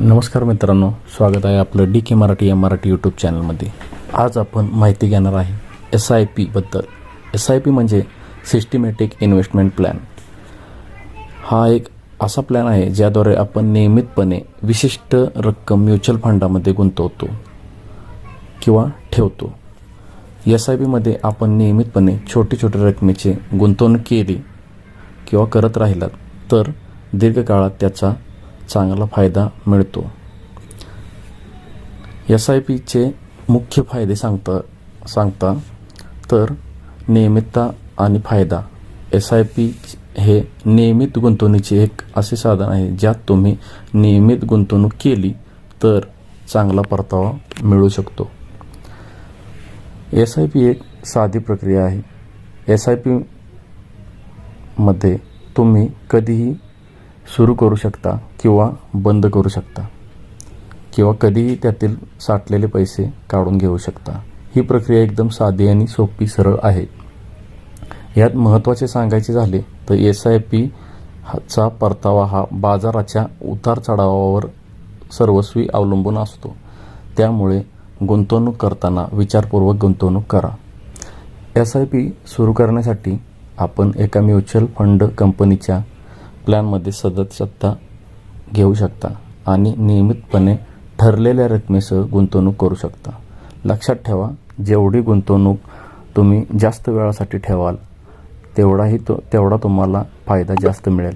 नमस्कार मित्रांनो स्वागत आहे आपलं डी के मराठी या मराठी यूट्यूब चॅनलमध्ये आज आपण माहिती घेणार आहे एस आय पीबद्दल एस आय पी म्हणजे सिस्टमॅटिक इन्व्हेस्टमेंट प्लॅन हा एक असा प्लॅन आहे ज्याद्वारे आपण नियमितपणे विशिष्ट रक्कम म्युच्युअल फंडामध्ये गुंतवतो किंवा ठेवतो. एस आय पीमध्ये आपण नियमितपणे छोटी छोटी रकमेची गुंतवणूक केली किंवा करत राहिलात तर दीर्घकाळात त्याचा चांगला फायदा मिळतो. एस आय पीचे मुख्य फायदे सांगता सांगता तर नियमितता आणि फायदा. एस आय पी हे नियमित गुंतवणुकीचे एक असे साधन आहे ज्यात तुम्ही नियमित गुंतवणूक केली तर चांगला परतावा मिळू शकतो. एस आय पी एक साधी प्रक्रिया आहे. एस आय पीमध्ये तुम्ही कधीही सुरू करू शकता किंवा बंद करू शकता. किंवा कधीही त्यातील साठलेले पैसे काढून घेऊ शकता. ही प्रक्रिया एकदम साधी आणि सोपी सरळ आहे. यात महत्त्वाचे सांगायचे झाले तर एस आय पी चा परतावा हा बाजाराच्या उतार चढावावर सर्वस्वी अवलंबून असतो. त्यामुळे गुंतवणूक करताना विचारपूर्वक गुंतवणूक करा. एस आय पी सुरू करण्यासाठी आपण एका म्युच्युअल फंड कंपनीच्या प्लॅनमध्ये सदस्यता घेऊ शकता आणि नियमितपणे ठरलेल्या रकमेसह गुंतवणूक करू शकता. लक्षात ठेवा जेवढी गुंतवणूक तुम्ही जास्त वेळासाठी ठेवाल तेवढाही तो तेवढा तुम्हाला फायदा जास्त मिळेल.